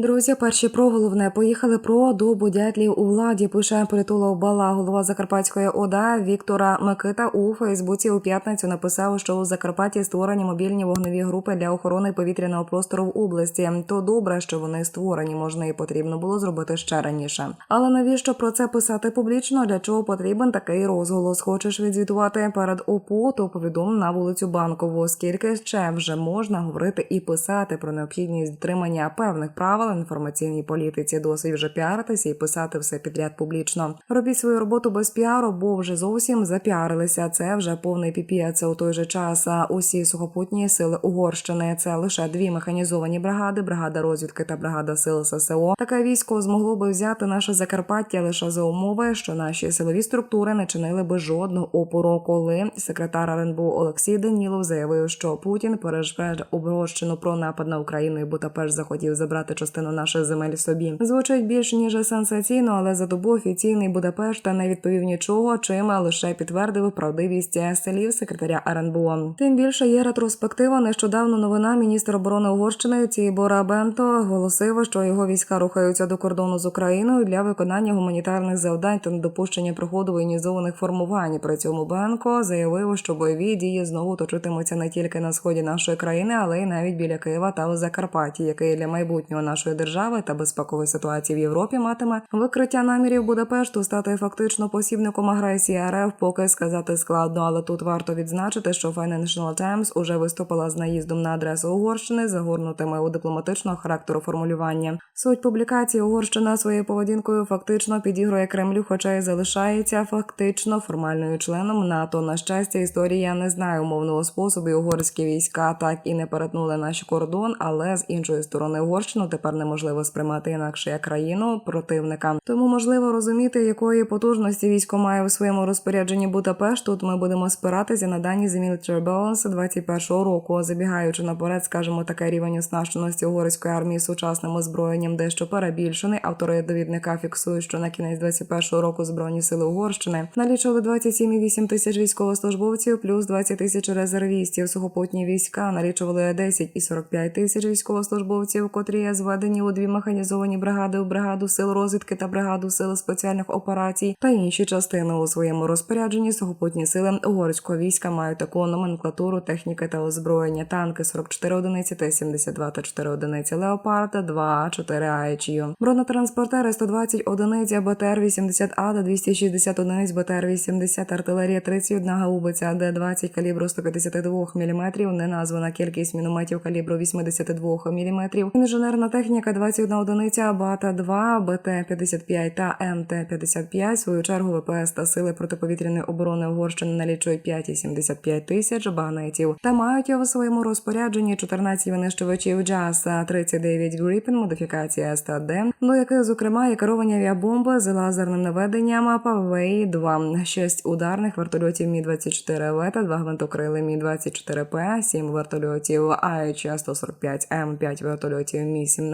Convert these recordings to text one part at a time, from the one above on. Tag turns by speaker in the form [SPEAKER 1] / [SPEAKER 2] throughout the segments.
[SPEAKER 1] Друзі, перші про головне поїхали про добу дятлів у владі. Пише притулов Бала, голова Закарпатської ОДА Віктора Микита у Фейсбуці у п'ятницю написав, що у Закарпатті створені мобільні вогневі групи для охорони повітряного простору в області. То добре, що вони створені, можна і потрібно було зробити ще раніше. Але навіщо про це писати публічно? Для чого потрібен такий розголос? Хочеш відзвітувати перед ОПО, то повідом на вулицю Банкову, оскільки ще вже можна говорити і писати про необхідність дотримання певних правил інформаційній політиці. Досить вже піаритися і писати все підряд публічно. Робіть свою роботу без піару, бо вже зовсім запіарилися. Це вже повний піпієць у той же час. А усі сухопутні сили Угорщини це лише дві механізовані бригади, бригада розвідки та бригада сил ССО. Таке військо змогло би взяти наше Закарпаття лише за умови, що наші силові структури не чинили би жодного опору, коли секретар РНБО Олексій Данілов заявив, що Путін пережпеж Угорщину про напад на Україну і Будапешт захотів забрати частину наших земель собі. Звучить більш ніж сенсаційно, але за добу офіційний Будапешт не відповів нічого, чим лише підтвердив правдивість слів секретаря РНБО. Тим більше є ретроспектива. Нещодавно новина міністр оборони Угорщини Цібора Бенто оголосив, що його війська рухаються до кордону з Україною для виконання гуманітарних завдань та недопущення приходу воєнізованих формувань. При цьому Бенко заявив, що бойові дії знову точитимуться не тільки на сході нашої країни, але й навіть біля Києва та у Закарпатті, який для майбутнього нашої держави та безпекової ситуації в Європі матиме викриття намірів Будапешту стати фактично посібником агресії РФ, поки сказати складно. Але тут варто відзначити, що Financial Times уже виступила з наїздом на адресу Угорщини, загорнутими у дипломатичного характеру формулювання. Суть публікації Угорщина своєю поведінкою фактично підігрує Кремлю, хоча й залишається фактично формальною членом НАТО. На щастя, історія не знає умовного способу. Угорські війська так і не перетнули наш кордон, але з іншої сторони Угорщину тепер неможливо сприймати інакше як країну противника. Тому можливо розуміти, якої потужності військо має у своєму розпорядженні Будапешт. Тут ми будемо спиратися на дані з Military Balance 21 року. Забігаючи наперед, скажімо, таке рівень оснащеності угорської армії сучасним озброєнням дещо перебільшений. Автори довідника фіксують, що на кінець 21 року збройні сили Угорщини налічили 27,8 тисяч військовослужбовців, плюс 20 тисяч резервістів. Сухопутні війська налічували 10 і 45 тисяч військовослужбовців, котрі зведені у дві механізовані бригади у бригаду сил розвідки та бригаду сил спеціальних операцій та інші частини у своєму розпорядженні. Сухопутні сили угорського війська мають таку номенклатуру техніки та озброєння. Танки 44 одиниці Т-72 та 4 одиниці Леопарда, 2 4 Айчію. Бронетранспортери 120 одиниць БТР-80А та 260 одиниць БТР-80, артилерія 31 гаубиця Д-20 калібру 152 мм, неназвана кількість мінометів калібру 82 мм, інженерна техніка 21 одиниця БАТа-2, БТ-55 та МТ-55. В свою чергу ВПС та сили протиповітряної оборони Угорщини налічують 5,75 тисяч багнетів та мають у своєму розпорядженні 14 винищувачів JAS 39 Gripen, модифікація С-100D, до яких, зокрема, є керовані авіабомби з лазерним наведенням ПВІ-2, 6 ударних вертольотів Мі-24В та 2 гвинтокрили Мі-24П, 7 вертольотів АЕЧ-145М, 5 вертольотів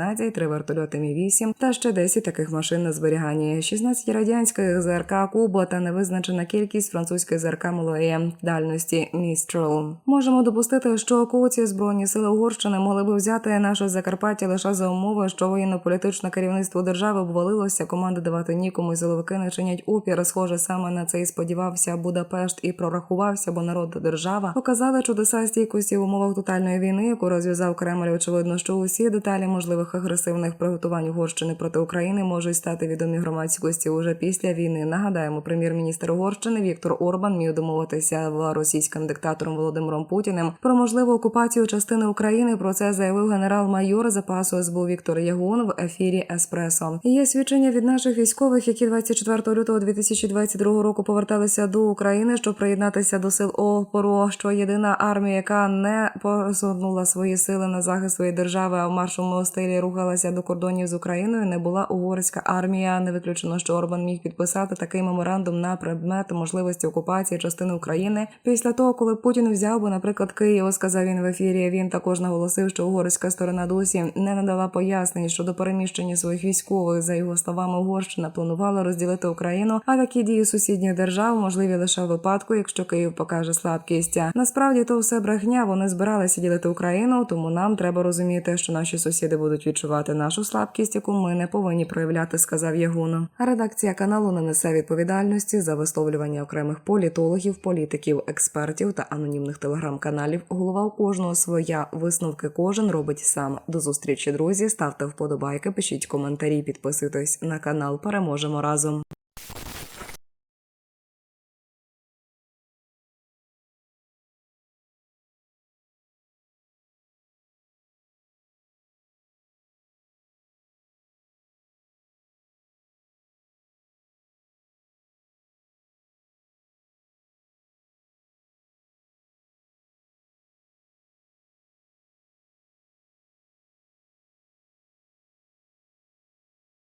[SPEAKER 1] Мі-17, 3 вертольоти Мі-8 та ще 10 таких машин на зберіганні, 16 радянських ЗРК Куба та невизначена кількість французьких ЗРК малої дальності Містрел. Можемо допустити, що окупації збройні сили Угорщини могли би взяти наше Закарпаття лише за умови, що воєнно-політичне керівництво держави обвалилося, команди давати нікому і силовики не чинять опір. Схоже, саме на це і сподівався Будапешт і прорахувався, бо народ держава показали чудеса стійкості в умовах тотальної війни, яку розв'язав Кремль. Очевидно, що усі деталі можливих агресивних приготувань Угорщини проти України можуть стати відомі громадськості уже після війни. Нагадаємо, прем'єр-міністр Угорщини Віктор Орбан міг домовитися з російським диктатором Володимиром Путіним про можливу окупацію частини України. Про це заявив генерал-майор запасу СБУ Віктор Ягун в ефірі Еспресо. Є свідчення від наших військових, які 24 лютого 2022 року поверталися до України, щоб приєднатися до сил опору. Що єдина армія, яка не посунула свої сили на захист своєї держави, а в маршовому стилі рухалася до кордонів з Україною, не була угорська армія. Не виключено, що Орбан міг підписати такий меморандум на предмет можливості окупації частини України після того, коли Путін взяв би, наприклад, Київ, сказав він в ефірі. Він також наголосив, що угорська сторона досі не надала пояснень щодо переміщення своїх військових. За його словами, Угорщина планувала розділити Україну. А такі дії сусідніх держав можливі лише в випадку, якщо Київ покаже слабкість. Насправді то все брехня. Вони збиралися ділити Україну, тому нам треба розуміти, що наші сусіди будуть відчувати нашу слабкість, яку ми не повинні проявляти, сказав Ягуно. Редакція каналу не несе відповідальності за висловлювання окремих політологів, політиків, експертів та анонімних телеграм-каналів. Голова у кожного своя висновки кожен робить сам. До зустрічі, друзі. Ставте вподобайки, пишіть коментарі, підписуйтесь на канал. Переможемо разом.